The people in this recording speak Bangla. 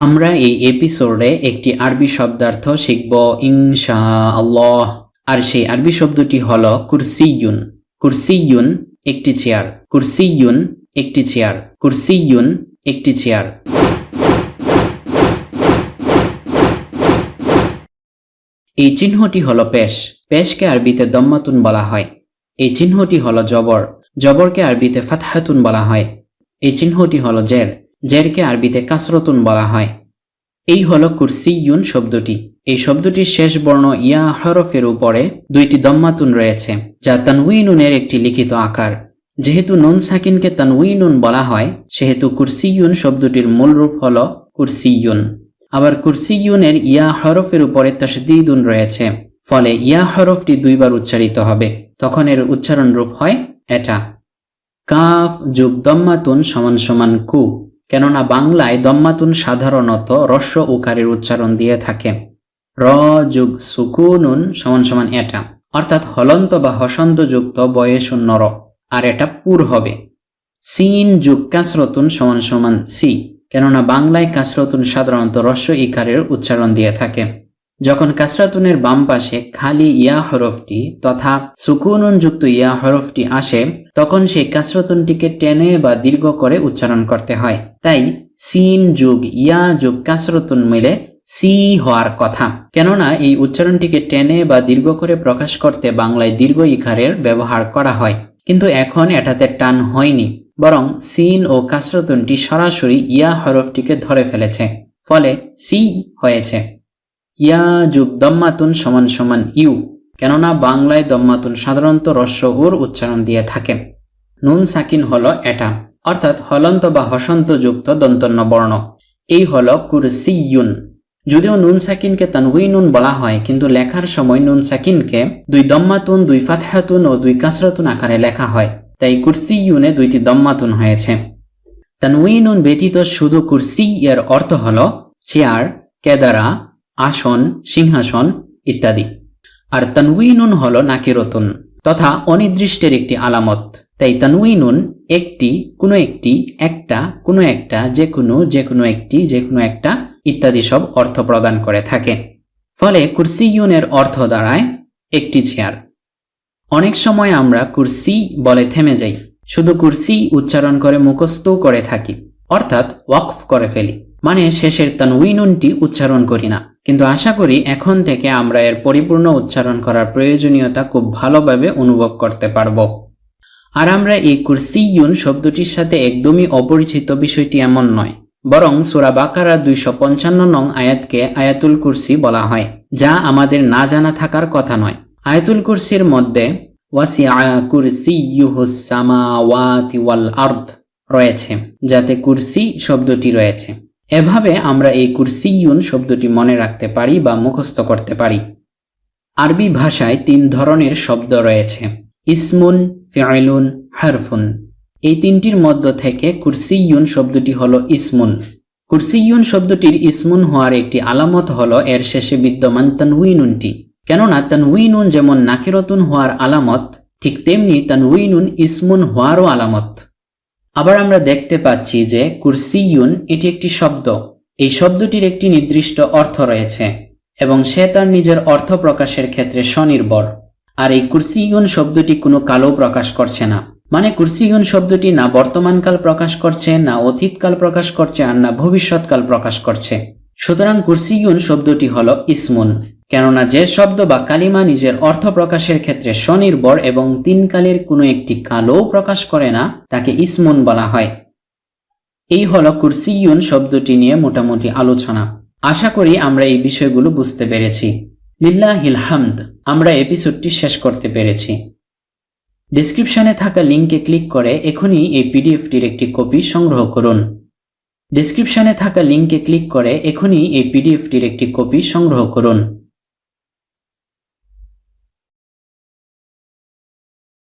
আমরা এই এপিসোডে একটি আরবি শব্দার্থ শিখব ইনশা আল্লাহ আর সেই আরবি শব্দটি হল কুরসিয়ুন। কুরসিয়ুন একটি চেয়ার। কুরসিয়ুন একটি চেয়ার। কুরসিয়ুন একটি চেয়ার। এই চিহ্নটি হল পেশ। পেশকে আরবিতে দম্মাতুন বলা হয়। এই চিহ্নটি হল জবর। জবরকে আরবিতে ফাতহাতুন বলা হয়। এই চিহ্নটি হল জের। জেরকে আরবিতে কাসরতুন বলা হয়। এই হল কুরসিয়ুন শব্দটি। এই শব্দটির শেষ বর্ণ ইয়া হরফের উপরে দুইটি দম্মাতুন রয়েছে, যা তানউইনুনের একটি লিখিত আকার। যেহেতু নুন সাকিনকে তানউইনুন বলা হয়, সেহেতু কুরসিয়ুন শব্দটির মূল রূপ হল কুরসিয়ুন। আবার কুরসিয়ুনের ইয়া হরফের উপরে তসদিদুন রয়েছে, ফলে ইয়া হরফটি দুইবার উচ্চারিত হবে, তখন এর উচ্চারণ রূপ হয় এটা। কাফ যুগ দম্মাতুন সমান সমান কু। কেননা বাংলায় দম্মাতুন সাধারণত রস্য উকারের উচ্চারণ দিয়ে থাকে। র যুগ সুকুনুন সমান সমান এটা। অর্থাৎ হলন্ত বা হসন্ত যুক্ত বয়ে শূন্য র আর এটা পুর হবে। সিন যুগ কাসরতুন সমান সমান সি। কেননা বাংলায় কাসরতুন সাধারণত রস্য ইকারের উচ্চারণ দিয়ে থাকে। যখন কাসরাতুনের বাম পাশে খালি ইয়া হরফটি তথা সুকুনুন যুক্ত ইয়া হরফটি আসে, তখন সেই কাসরতুনটিকে টেনে বা দীর্ঘ করে উচ্চারণ করতে হয়। তাই সিন যুগ, ইয়া যুগ, কাসরতুন মিলে সি হওয়ার কথা। কেননা এই উচ্চারণটিকে টেনে বা দীর্ঘ করে প্রকাশ করতে বাংলায় দীর্ঘ ইকারের ব্যবহার করা হয়। কিন্তু এখন এটাতে টান হয়নি, বরং সিন ও কাসরতুনটি সরাসরি ইয়া হরফটিকে ধরে ফেলেছে। ফলে সি হয়েছে। ইয়া যুগ দম্মাতুন সমান সমান ইউ, কেননা বাংলায় দম্মাতুন সাধারণত রস্য উচ্চারণ দিয়ে থাকে। নুন সাকিন হল এটা, অর্থাৎ হলন্ত বা হসন্ত যুক্ত দন্তন্য বর্ণ এই হল কুরসিয়ুন। যদিও নুন সাকিনকে তানউইনুন বলা হয়, কিন্তু লেখার সময় নুন সাকিনকে দুই দম্মাতুন, দুই ফাতহাতুন ও দুই কাসরাতুন আকারে লেখা হয়, তাই কুরসিয়ুনে দুইটি দম্মাতুন হয়েছে। তানউইনুন ব্যতীত শুধু কুরসি এর অর্থ হল চেয়ার, কেদারা আসন, সিংহাসন ইত্যাদি। আর তানউইনুন হল নাকিরতুন তথা অনির্দিষ্টের একটি আলামত। তাই তানউইনুন একটি কোনো একটি, একটা কোনো একটা, যে কোনো যে কোনো একটি, যে কোনো একটা ইত্যাদি সব অর্থ প্রদান করে থাকে। ফলে কুরসিয়ুনের অর্থ দাঁড়ায় একটি চেয়ার। অনেক সময় আমরা কুরসি বলে থেমে যাই, শুধু কুরসি উচ্চারণ করে মুখস্থ করে থাকি, অর্থাৎ ওয়াকফ করে ফেলি। মানে শেষের তানউইনুনটি উচ্চারণ করি না। কিন্তু আশা করি এখন থেকে আমরা এর পরিপূর্ণ উচ্চারণ করার প্রয়োজনীয়তা খুব ভালোভাবে অনুভব করতে পারব। আর আমরা এই কুরসিয়ুন শব্দটির সাথে একদমই অপরিচিত বিষয়টি এমন নয়, বরং সুরা বাকারা দুইশো পঞ্চান্ন নং আয়াতকে আয়াতুল কুরসি বলা হয়, যা আমাদের না জানা থাকার কথা নয়। আয়াতুল কুরসির মধ্যে ওয়াল রয়েছে, যাতে কুরসি শব্দটি রয়েছে। এভাবে আমরা এই কুরসিয়ুন শব্দটি মনে রাখতে পারি বা মুখস্থ করতে পারি। আরবি ভাষায় তিন ধরনের শব্দ রয়েছে। ইসমুন ফিআইলুন হারফুন। এই তিনটির মধ্য থেকে কুরসিয়ুন শব্দটি হল ইসমুন। কুরসিয়ুন শব্দটির ইসমুন হওয়ার একটি আলামত হল এর শেষে বিদ্যমান তানউইনুনটি। কেননা তানউইনুন যেমন নাকিরতুন হওয়ার আলামত, ঠিক তেমনি তানউইনুন ইসমুন হওয়ারও আলামত। আবার আমরা দেখতে পাচ্ছি যে কুরসিয়ুন এটি একটি শব্দ। এই শব্দটির একটি নির্দিষ্ট অর্থ রয়েছে এবং সে তার নিজের অর্থ প্রকাশের ক্ষেত্রে স্বনির্ভর। আর এই কুরসিয়ুন শব্দটি কোনো কালও প্রকাশ করছে না। মানে কুরসিয়ুন শব্দটি না বর্তমানকাল প্রকাশ করছে, না অতীতকাল প্রকাশ করছে, আর না ভবিষ্যৎকাল প্রকাশ করছে। সুতরাং কুরসিয়ুন শব্দটি হল ইসমুন। কেননা যে শব্দ বা কালিমা নিজের অর্থ প্রকাশের ক্ষেত্রে স্বনির্ভর এবং তিন কালের কোনো একটি কালও প্রকাশ করে না, তাকে ইসমুন বলা হয়। এই হল কুরসিয়ুন শব্দটি নিয়ে মোটামুটি আলোচনা। আশা করি আমরা এই বিষয়গুলো বুঝতে পেরেছি। লিল্লাহিল হামদ, আমরা এপিসোডটি শেষ করতে পেরেছি। ডিসক্রিপশনে থাকা লিঙ্কে ক্লিক করে এখনই এই পিডিএফটির একটি কপি সংগ্রহ করুন। ডিসক্রিপশনে থাকা লিঙ্কে ক্লিক করে এখনই এই পিডিএফটির একটি কপি সংগ্রহ করুন।